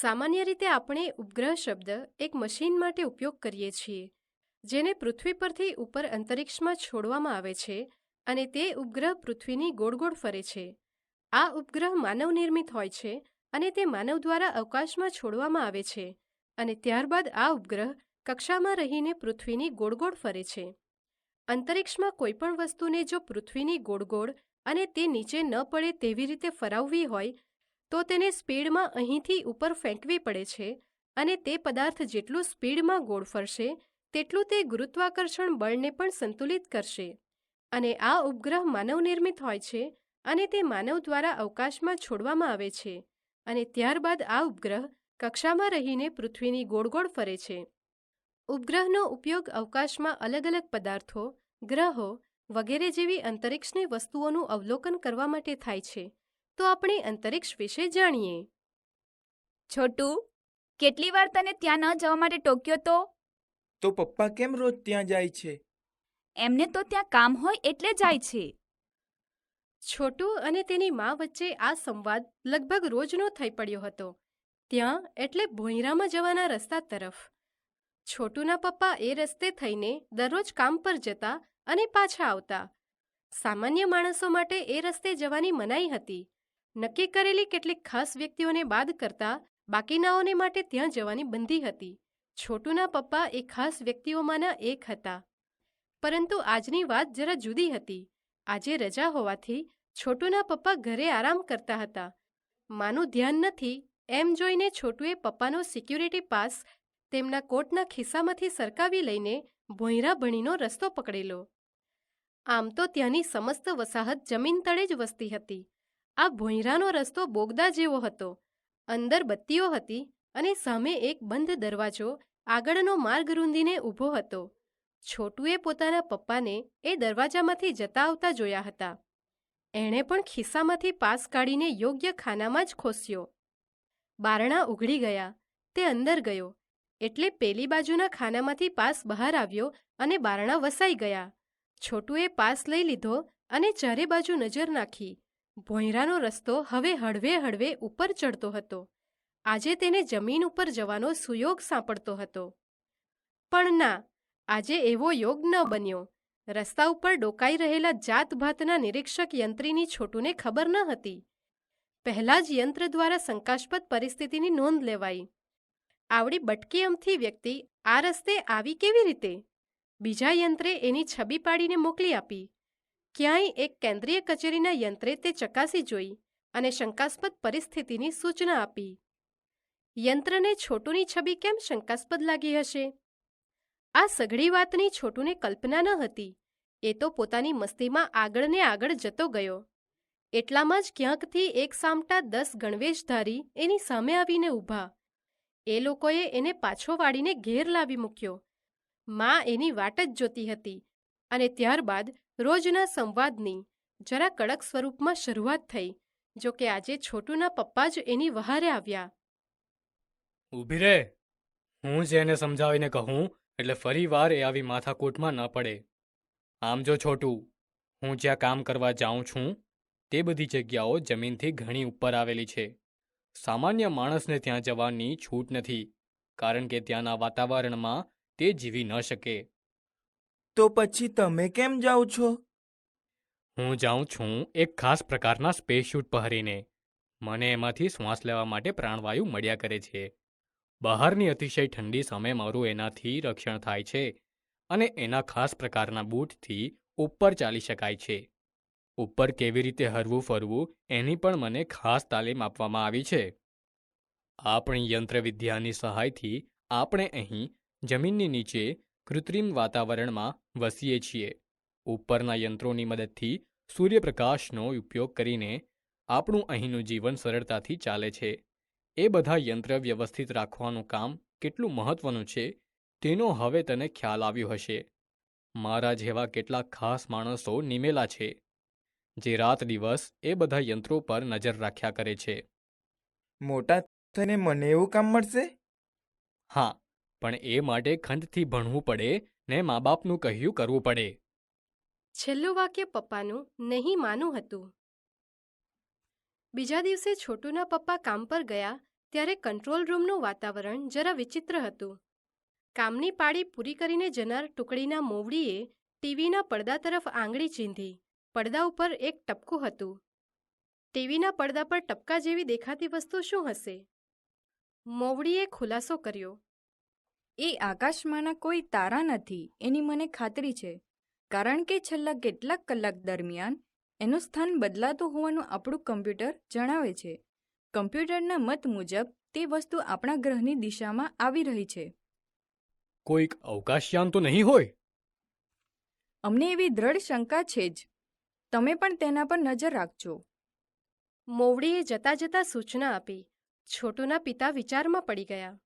સામાન્ય રીતે આપણે ઉપગ્રહ શબ્દ એક મશીન માટે ઉપયોગ કરીએ છીએ, જેને પૃથ્વી પરથી ઉપર અંતરિક્ષમાં છોડવામાં આવે છે અને તે ઉપગ્રહ પૃથ્વીની ગોળ ગોળ ફરે છે. આ ઉપગ્રહ માનવ નિર્મિત હોય છે અને તે માનવ દ્વારા અવકાશમાં છોડવામાં આવે છે અને ત્યારબાદ આ ઉપગ્રહ કક્ષામાં રહીને પૃથ્વીની ગોળ ગોળ ફરે છે. અંતરિક્ષમાં કોઈપણ વસ્તુને જો પૃથ્વીની ગોળ ગોળ અને તે નીચે ન પડે તેવી રીતે ફરાવવી હોય તો તેને સ્પીડમાં અહીંથી ઉપર ફેંકવી પડે છે અને તે પદાર્થ જેટલું સ્પીડમાં ગોળ ફરશે, તેટલું તે ગુરુત્વાકર્ષણ બળને પણ સંતુલિત કરશે. અને આ ઉપગ્રહ માનવનિર્મિત હોય છે અને તે માનવ દ્વારા અવકાશમાં છોડવામાં આવે છે. અને ત્યારબાદ આ ઉપગ્રહ કક્ષામાં રહીને પૃથ્વીની ગોળ ગોળ ફરે છે. ઉપગ્રહનો ઉપયોગ અવકાશમાં અલગ અલગ પદાર્થો, ગ્રહો વગેરે જેવી અંતરિક્ષની વસ્તુઓનું અવલોકન કરવા માટે થાય છે. તો આપણે અંતરિક્ષ વિશે જાણીએ. છોટું કેટલી વાર તને ત્યાં ન જવા માટે ટોક્યો તો? તો પપ્પા કેમ રોજ ત્યાં જાય છે? એમને તો ત્યાં કામ હોય એટલે જાય છે. છોટુ અને તેની મા વચ્ચે આ સંવાદ લગભગ રોજનો થઈ પડ્યો હતો. ત્યાં એટલે ભોંયરામાં જવાના રસ્તા તરફ. છોટુના પપ્પા એ રસ્તે થઈને દરરોજ કામ પર જતા અને પાછા આવતા. સામાન્ય માણસો માટે એ રસ્તે જવાની મનાઈ હતી. નક્કી કરેલી કેટલીક ખાસ વ્યક્તિઓને બાદ કરતા બાકીનાઓને માટે ત્યાં જવાની બંધી હતી. છોટુના પપ્પા એ ખાસ વ્યક્તિઓમાંના એક હતા. પરંતુ આજની વાત જરા જુદી હતી. આજે રજા હોવાથી છોટુના પપ્પા ઘરે આરામ કરતા હતા. માનું ધ્યાન નથી એમ જોઈને છોટુએ પપ્પાનો સિક્યુરિટી પાસ તેમના કોટના ખિસ્સામાંથી સરકાવી લઈને ભોંયરા ભણીનો રસ્તો પકડેલો. આમ તો ત્યાંની સમસ્ત વસાહત જમીન તળે જ વસતી હતી. આ ભોંયરાનો રસ્તો બોગદા જેવો હતો. અંદર બત્તીઓ હતી અને સામે એક બંધ દરવાજો આગળનો માર્ગ રૂંધીને ઊભો હતો. છોટુએ પોતાના પપ્પાને એ દરવાજામાંથી જતા આવતા જોયા હતા. એણે પણ ખિસ્સામાંથી પાસ કાઢીને યોગ્ય ખાનામાં જ ખોસ્યો. બારણા ઉઘડી ગયા. તે અંદર ગયો. એટલે પેલી બાજુના ખાનામાંથી પાસ બહાર આવ્યો અને બારણા વસાઈ ગયા. છોટુએ પાસ લઈ લીધો અને ચારે બાજુ નજર નાખી. ભોંયરાનો રસ્તો હવે હળવે હળવે ઉપર ચડતો હતો. આજે તેને જમીન ઉપર જવાનો સુયોગ સાંપડતો હતો. પણ ના, આજે એવો યોગ ન બન્યો. રસ્તા ઉપર ડોકાઈ રહેલા જાતભાતના નિરીક્ષક યંત્રીની છોટુને ખબર ન હતી. પહેલા જ યંત્ર દ્વારા શંકાસ્પદ પરિસ્થિતિની નોંધ લેવાઈ. આવડી બટકી અમથી વ્યક્તિ, આ રસ્તે આવી કેવી રીતે? બીજા યંત્રે એની છબી પાડીને મોકલી આપી. ક્યાંય એક કેન્દ્રીય કચેરીના યંત્રે તે ચકાસી જોઈ અને શંકાસ્પદ પરિસ્થિતિની સૂચના આપી. યંત્રને છોટુની છબી કેમ શંકાસ્પદ લાગી હશે? આ સઘળી વાતની છોટુને કલ્પના ન હતી. એ તો પોતાની મસ્તીમાં આગળ ને આગળ જતો ગયો. એટલામાં જ ક્યાંકથી એક સામટા દસ ગણવેશધારી એની સામે આવીને ઊભા. એ લોકોએ એને પાછો વાળીને ઘેર લાવી મૂક્યો. માં એની વાટ જ જોતી હતી અને ત્યારબાદ રોજના સંવાદની જરા કડક સ્વરૂપમાં શરૂઆત થઈ, જો કે આજે છોટુના પપ્પા જ એની વહારે આવ્યા. ઊભી રે. હું જ એને સમજાવીને કહું, એટલે ફરી વાર એ આવી માથાકૂટમાં ન પડે. આમ જો છોટું, હું જ્યાં કામ કરવા જાઉં છું, તે બધી જગ્યાઓ જમીનથી ઘણી ઉપર આવેલી છે. સામાન્ય માણસને ત્યાં જવાની છૂટ નથી, કારણ કે ત્યાંના વાતાવરણમાં તે જીવી ન શકે. તો પછી તમે કેમ જાઓ છો? હું જાઉં છું એક ખાસ પ્રકારના સ્પેસ શૂટ પહેરીને. મને એમાંથી શ્વાસ લેવા માટે પ્રાણવાયુ મળ્યા કરે છે. બહારની અતિશય ઠંડી સામે મારું એનાથી રક્ષણ થાય છે અને એના ખાસ પ્રકારના બૂટથી ઉપર ચાલી શકાય છે. ઉપર કેવી રીતે હરવું ફરવું એની પણ મને ખાસ તાલીમ આપવામાં આવી છે. આપણી યંત્રવિદ્યાની સહાયથી આપણે અહીં જમીનની નીચે કૃત્રિમ વાતાવરણમાં વસીએ છીએ. ઉપરના યંત્રોની મદદથી સૂર્યપ્રકાશનો ઉપયોગ કરીને આપણું અહીંનું જીવન સરળતાથી ચાલે છે. એ બધા યંત્ર વ્યવસ્થિત રાખવાનું કામ કેટલું મહત્વનું છે તેનો હવે તને ખ્યાલ આવ્યો હશે. મારા જેવા કેટલાક ખાસ માણસો નિમેલા છે જે રાત દિવસ એ બધા યંત્રો પર નજર રાખ્યા કરે છે. મોટા થઈને મને એવું કામ મળશે? હા પણ એ માટે ખંતથી ભણવું પડે ને મા બાપનું કહ્યું કરવું પડે. છેલ્લું વાક્ય પપ્પાનું નહીં માનું હતું. બીજા દિવસે છોટુના પપ્પા કામ પર ગયા ત્યારે કંટ્રોલ રૂમનું વાતાવરણ જરા વિચિત્ર હતું. કામની પાળી પૂરી કરીને જનાર ટુકડીના મોવડીએ ટીવીના પડદા તરફ આંગળી ચીંધી. પડદા ઉપર એક ટપકું હતું. ટીવીના પડદા પર ટપકા જેવી દેખાતી વસ્તુ શું હશે? મોવડીએ ખુલાસો કર્યો. એ આકાશમાંના કોઈ તારા નથી એની મને ખાતરી છે. કારણ કે છેલ્લા કેટલાક કલાક દરમિયાન એનું સ્થાન બદલાતું હોવાનું આપણું કમ્પ્યુટર જણાવે છે. કમ્પ્યુટરના મત મુજબ તે વસ્તુ આપણા ગ્રહની દિશામાં આવી રહી છે. કોઈક અવકાશયાન તો નહીં હોય? અમને એવી દ્રઢ શંકા છે જ. તમે પણ તેના પર નજર રાખજો. મોવડીએ જતા જતા સૂચના આપી. છોટુના પિતા વિચારમાં પડી ગયા.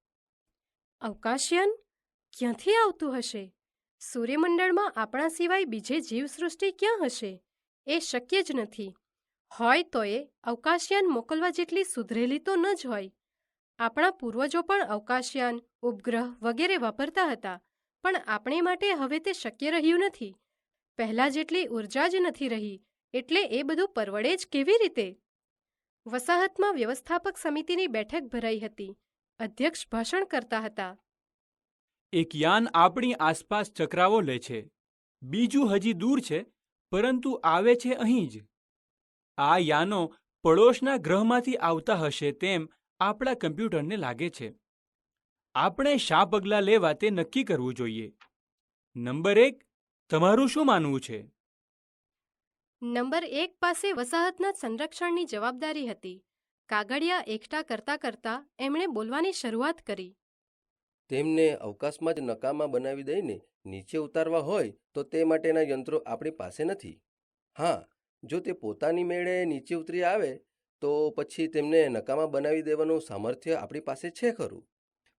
અવકાશયાન? ક્યાંથી આવતું હશે? સૂર્યમંડળમાં આપણા સિવાય બીજે જીવસૃષ્ટિ ક્યાં હશે? એ શક્ય જ નથી. હોય તો એ અવકાશયાન મોકલવા જેટલી સુધરેલી તો ન જ હોય. આપણા પૂર્વજો પણ અવકાશયાન, ઉપગ્રહ વગેરે વાપરતા હતા, પણ આપણે માટે હવે તે શક્ય રહ્યું નથી. પહેલાં જેટલી ઊર્જા જ નથી રહી, એટલે એ બધું પરવડે જ કેવી રીતે? વસાહતમાં વ્યવસ્થાપક સમિતિની બેઠક ભરાઈ હતી. અધ્યક્ષ ભાષણ કરતા હતા. એક યાન આપણી આસપાસ ચક્રાવો લે છે. બીજું હજી દૂર છે પરંતુ આવે છે અહીં જ. આ યાનો પડોશના ગ્રહમાંથી આવતા હશે તેમ આપણા કમ્પ્યુટરને લાગે છે. આપણે શા પગલાં લેવા તે નક્કી કરવું જોઈએ? નંબર એક તમારું શું માનવું છે? નંબર એક પાસે વસાહતના સંરક્ષણની જવાબદારી હતી. કાગળિયા એકઠા કરતા કરતા એમણે બોલવાની શરૂઆત કરી. તેમને અવકાશમાં જ નકામા બનાવી દઈને નીચે ઉતારવા હોય તો તે માટેના યંત્રો આપણી પાસે નથી. હા જો તે પોતાની મેળે નીચે ઉતરી આવે તો પછી તેમને નકામા બનાવી દેવાનું સામર્થ્ય આપણી પાસે છે ખરું?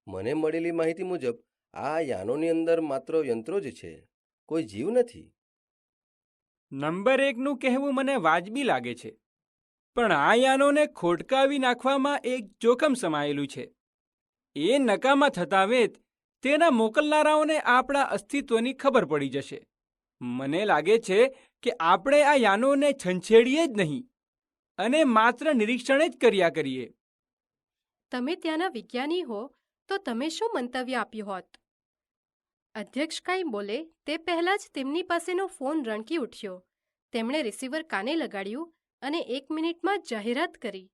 મને મળેલી માહિતી મુજબ આ યાનોની અંદર માત્ર યંત્રો જ છે. કોઈ જીવ નથી. નંબર એકનું કહેવું મને વાજબી લાગે છે. પણ આ યાનોને ખોટકાવી નાખવામાં એક જોખમ સમાયેલું છે. એ નકામા થતા વેત તેના મોકલનારાઓને આપણા અસ્તિત્વની ખબર પડી જશે. મને લાગે છે કે આપણે આ યાનોને છંછેડીએ જ નહીં, અને માત્ર નિરીક્ષણ જ કર્યા કરીએ. તમે ત્યાંના વિજ્ઞાની હો, તો તમે શું મંતવ્ય આપ્યું હોત? અધ્યક્ષ કાંઈ બોલે, તે પહેલાં જ તેમની પાસેનો ફોન રણકી ઉઠ્યો. તેમણે રિસીવર કાને લગાડ્યું અને એક મિનિટમાં જાહેરાત કરી.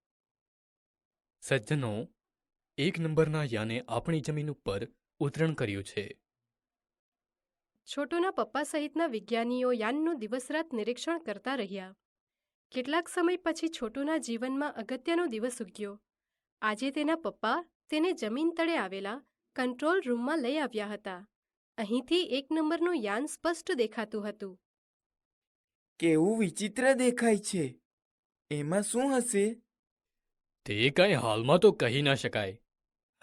સજ્જનો એક નંબરના યાને આપણી જમીન ઉપર ઉતરણ કર્યું છે. છોટુના પપ્પા સહિતના વિજ્ઞાનીઓ યાનનું દિવસરાત નિરીક્ષણ કરતા રહ્યા. કેટલાક સમય પછી છોટુના જીવનમાં અગત્યનો દિવસ ઉગ્યો. આજે તેના પપ્પા તેને જમીન તળે આવેલા કંટ્રોલ રૂમમાં લઈ આવ્યા હતા. અહીંથી એક નંબરનું યાન સ્પષ્ટ દેખાતું હતું. કેવું વિચિત્ર દેખાય છે. એમાં શું હશે? તે કાંઈ હાલમાં તો કહી ન શકાય.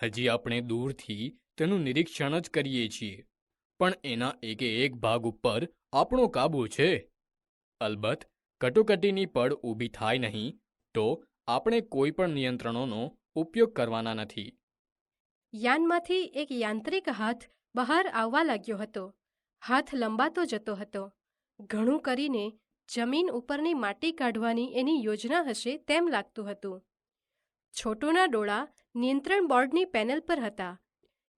હજી આપણે દૂરથી તેનું નિરીક્ષણ જ કરીએ છીએ. પણ એના એકે એક ભાગ ઉપર આપણો કાબૂ છે. અલબત્ત કટોકટીની પડ ઊભી થાય નહીં તો આપણે કોઈ પણ નિયંત્રણોનો ઉપયોગ કરવાના નથી. યાનમાંથી એક યાંત્રિક હાથ બહાર આવવા લાગ્યો હતો. હાથ લંબાતો જતો હતો. ઘણું કરીને જમીન ઉપરની માટી કાઢવાની એની યોજના હશે તેમ લાગતું હતું. છોટોના ડોળા નિયંત્રણ બોર્ડની પેનલ પર હતા.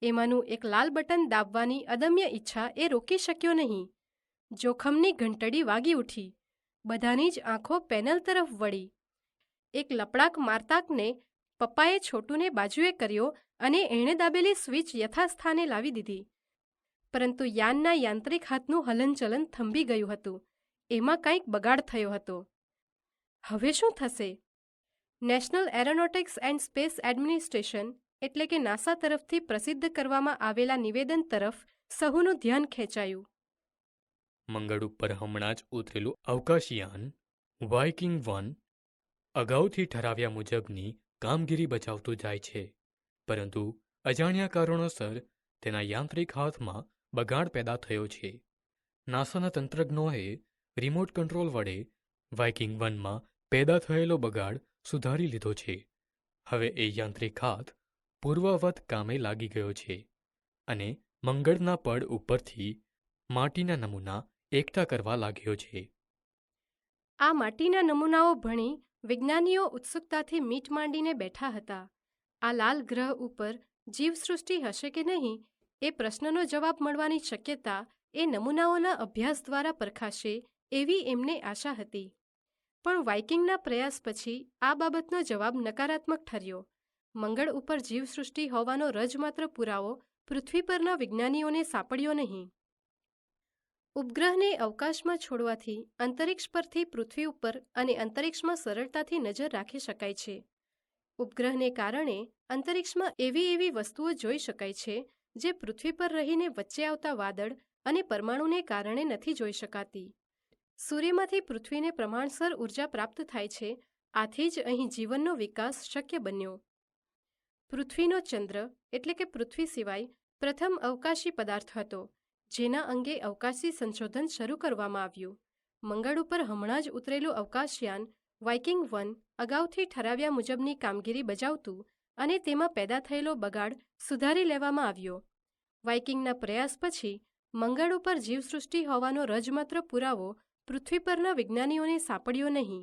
એમાંનું એક લાલ બટન દાબવાની અદમ્ય ઈચ્છા એ રોકી શક્યો નહીં. જોખમની ઘંટડી વાગી ઉઠી. બધાની જ આંખો પેનલ તરફ વળી. એક લપડાક મારતાકને પપ્પાએ છોટુને બાજુએ કર્યો અને એણે દાબેલી સ્વિચ યથાસ્થાને લાવી દીધી. પરંતુ યાનના યાંત્રિક હાથનું હલનચલન થંભી ગયું હતું. એમાં કંઈક બગાડ થયો હતો. હવે શું થશે? National Aeronautics and Space Administration એટલે કે નાસા તરફથી પ્રસિદ્ધ કરવામાં આવેલા નિવેદન તરફ સહુનું ધ્યાન ખેંચાયું. મંગળ ઉપર હમણાં જ ઉતરેલું અવકાશયાન વાઇકિંગ વન અગાઉથી ઠરાવ્યા મુજબની કામગીરી બજાવતું જાય છે. પરંતુ અજાણ્યા કારણોસર તેના યાંત્રિક હાથમાં બગાડ પેદા થયો છે. નાસાના તંત્રજ્ઞોએ રિમોટ કંટ્રોલ વડે વાઇકિંગ વનમાં પેદા થયેલો બગાડ સુધારી લીધો છે. હવે એ યાંત્રિક હાથ પૂર્વવત કામે લાગી ગયો છે અને મંગળના પડ ઉપરથી માટીના નમૂના એકઠા કરવા લાગ્યો છે. આ માટીના નમૂનાઓ ભણી વિજ્ઞાનીઓ ઉત્સુકતાથી મીટ માંડીને બેઠા હતા. આ લાલ ગ્રહ ઉપર જીવસૃષ્ટિ હશે કે નહીં એ પ્રશ્નનો જવાબ મળવાની શક્યતા એ નમૂનાઓના અભ્યાસ દ્વારા પરખાશે એવી એમને આશા હતી. પણ વાઇકિંગના પ્રયાસ પછી આ બાબતનો જવાબ નકારાત્મક ઠર્યો. મંગળ ઉપર જીવસૃષ્ટિ હોવાનો રજમાત્ર પુરાવો પૃથ્વી પરના વિજ્ઞાનીઓને સાંપડ્યો નહીં. ઉપગ્રહને અવકાશમાં છોડવાથી અંતરિક્ષ પરથી પૃથ્વી ઉપર અને અંતરિક્ષમાં સરળતાથી નજર રાખી શકાય છે. ઉપગ્રહને કારણે અંતરિક્ષમાં એવી એવી વસ્તુઓ જોઈ શકાય છે જે પૃથ્વી પર રહીને વચ્ચે આવતા વાદળ અને પરમાણુને કારણે નથી જોઈ શકાતી. સૂર્યમાંથી પૃથ્વીને પ્રમાણસર ઊર્જા પ્રાપ્ત થાય છે, આથી જ અહીં જીવનનો વિકાસ શક્ય બન્યો. પૃથ્વીનો ચંદ્ર, એટલે કે પૃથ્વી સિવાય, પ્રથમ અવકાશી પદાર્થ હતો, જેના અંગે અવકાશી સંશોધન શરૂ કરવામાં આવ્યું. મંગળ ઉપર હમણાં જ ઉતરેલું અવકાશયાન, વાઇકિંગ વન, અગાઉથી ઠરાવ્યા મુજબની કામગીરી બજાવતું અને તેમાં પેદા થયેલો બગાડ સુધારી લેવામાં આવ્યો. વાઇકિંગના પ્રયાસ પછી, મંગળ ઉપર જીવસૃષ્ટિ હોવાનો રજમાત્ર પુરાવો પૃથ્વી પરના વિજ્ઞાનીઓને સાંપડ્યો નહીં.